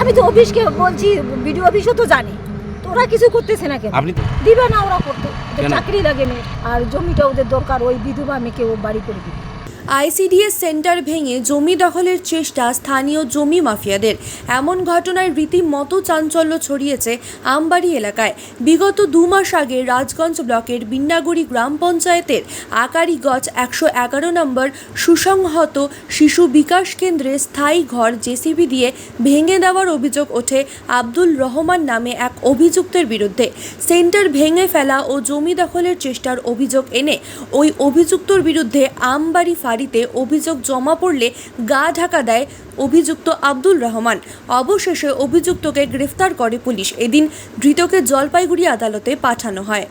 আমি তো অফিসকে বলছি বিডিও অফিসও তো জানি। তো ওরা কিছু করতেছে না কেন? আপনি দিবে না ওরা করতে। চাকরি লাগে মেয়ে আর জমিটা ওদের দরকার ওই বিধবা মেয়েকে ও বাড়ি করে দিবে। আইসিডিএস সেন্টার ভেঙে জমি দখলের চেষ্টা স্থানীয় জমি মাফিয়াদের। এমন ঘটনায় রীতিমতো চাঞ্চল্য ছড়িয়েছে আমবাড়ি এলাকায়। বিগত দু মাস আগে রাজগঞ্জ ব্লকের বিন্নাগুড়ি গ্রাম পঞ্চায়েতের আকারিগঞ্জ একশো এগারো নম্বর সুসংহত শিশু বিকাশ কেন্দ্রে স্থায়ী ঘর জেসিবি দিয়ে ভেঙে দেওয়ার অভিযোগ ওঠে আব্দুল রহমান নামে এক অভিযুক্তের বিরুদ্ধে। সেন্টার ভেঙে ফেলা ও জমি দখলের চেষ্টার অভিযোগ এনে ওই অভিযুক্তর বিরুদ্ধে আমবাড়ি ফাঁড়িতে অভিযোগ জমা পড়লে গা ঢাকা দেয় অভিযুক্ত আব্দুল রহমান। অবশেষে অভিযুক্তকে গ্রেফতার করে পুলিশ। এদিন ধৃতকে জলপাইগুড়ি আদালতে পাঠানো হয়।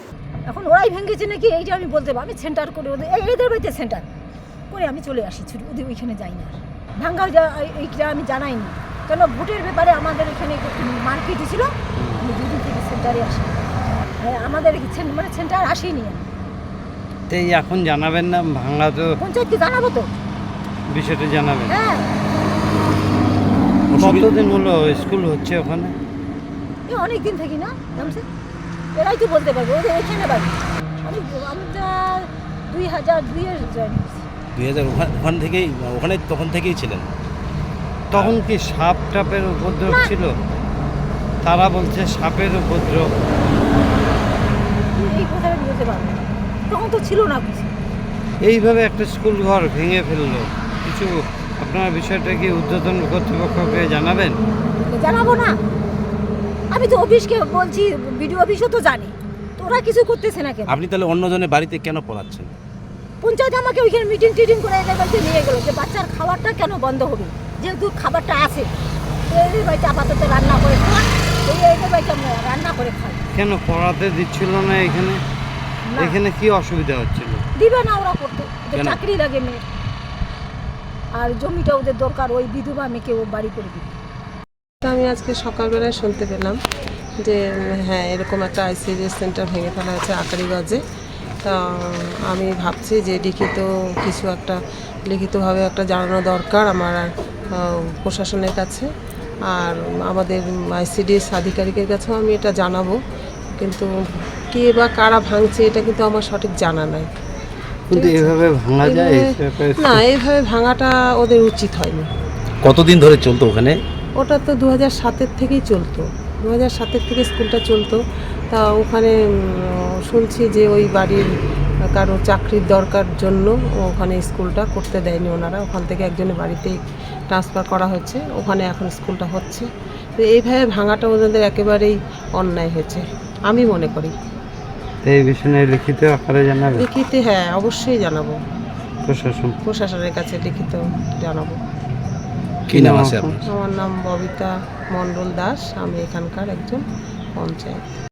এখন ওরাই ভেঙেছে নাকি? এইটা আমি বলতে আমি সেন্টার করে ওদের এই- এদের বাড়িতে সেন্টার। করে আমি চলে আসি ছুটি ওদের ওইখানে যাই না। ভাঙ্গা যা- এই- এইটা আমি জানাইনি। কেন ভোটের ব্যাপারে আমাদের এখানে মার্কেট ছিল। আমি দুদিন থেকে সেন্টারে আসি। আমাদের মানে সেন্টার আসেনি। আমি এই এখন জানাবেন না ভাঙা তো পঞ্চায়েতকে জানাব তো। বিষয়টা জানাবেন। হ্যাঁ। কতদিন হলো স্কুল হচ্ছে ওখানে? অনেক দিন থাকি না এরাই তো বলতে পারবে ওদের এখানে বাড়ি। আমি আমরা দুই হাজার দুইয়ে জয়েন দুই হাজার ওখান থেকেই ওখানে তখন থেকেই ছিলেন? তখন কি সাপ টাপের উপদ্রব ছিল? তারা বলছে সাপের উপদ্রব। এই কথাটা পারব। তখন তো ছিল না কিছু। এইভাবে একটা স্কুল ঘর ভেঙে ফেলল। কিছু আপনার বিষয়টা কি ঊর্ধ্বতন কর্তৃপক্ষকে জানাবেন? জানাব না। আমি তো অফিসকে বলছি বিডিও অফিসও তো জানি। তো ওরা কিছু করতেছে না কেন? আপনি তাহলে অন্যজনের বাড়িতে কেন পড়াচ্ছেন পঞ্চায়েত আমাকে ওইখানে মিটিং টিটিং করে এদের বাড়িতে নিয়ে গেলো যে বাচ্চার খাবারটা কেন বন্ধ হবে? যেহেতু খাবারটা আছে তো এদের বাড়িতে আপাতত রান্না করে খাওয়ান এই এদের বাড়িতে আমরা রান্না করে খাই। কেন পড়াতে দিচ্ছিল না এখানে? না। এখানে কি অসুবিধা হচ্ছিল? দিবে না ওরা করতে। কেন? চাকরি লাগে মেয়ে। আর জমিটা ওদের দরকার ওই বিধবা মেয়েকে ও বাড়ি করে দিবে। তা আমি আজকে সকালবেলায় শুনতে পেলাম যে হ্যাঁ এরকম একটা আইসিডিএস সেন্টার ভেঙে ফেলা হয়েছে আকারিগঞ্জে। তা আমি ভাবছি যে লিখিত কিছু একটা লিখিতভাবে একটা জানানো দরকার আমার আহ, প্রশাসনের কাছে। আর আমাদের আইসিডিএস আধিকারিকের কাছেও আমি এটা জানাব। কিন্তু কে বা কারা ভাঙছে এটা কিন্তু আমার সঠিক জানা নাই। কিন্তু এভাবে ভাঙা যায় না এইভাবে ভাঙাটা ওদের উচিত হয়নি। কতদিন ধরে চলতো ওখানে? ওটা তো দু হাজার সাতের থেকেই চলতো। দু হাজার সাতের থেকে স্কুলটা চলতো। তা ওখানে শুনছি যে ওই বাড়ির কারও চাকরির দরকার জন্য ওখানে স্কুলটা করতে দেয়নি ওনারা। ওখান থেকে একজনের বাড়িতেই ট্রান্সফার করা হচ্ছে। ওখানে এখন স্কুলটা হচ্ছে। তো এইভাবে ভাঙাটা ওদের একেবারেই অন্যায় হয়েছে আমি মনে করি। তো এই বিষয়ে লিখিত আকারে জানাবে লিখিত হ্যাঁ অবশ্যই জানাব। প্রশাসন। প্রশাসনের কাছে লিখিত জানাব। কি নাম আছে আপনার? আমার নাম ববিতা মণ্ডল দাস আমি এখানকার একজন পঞ্চায়েত।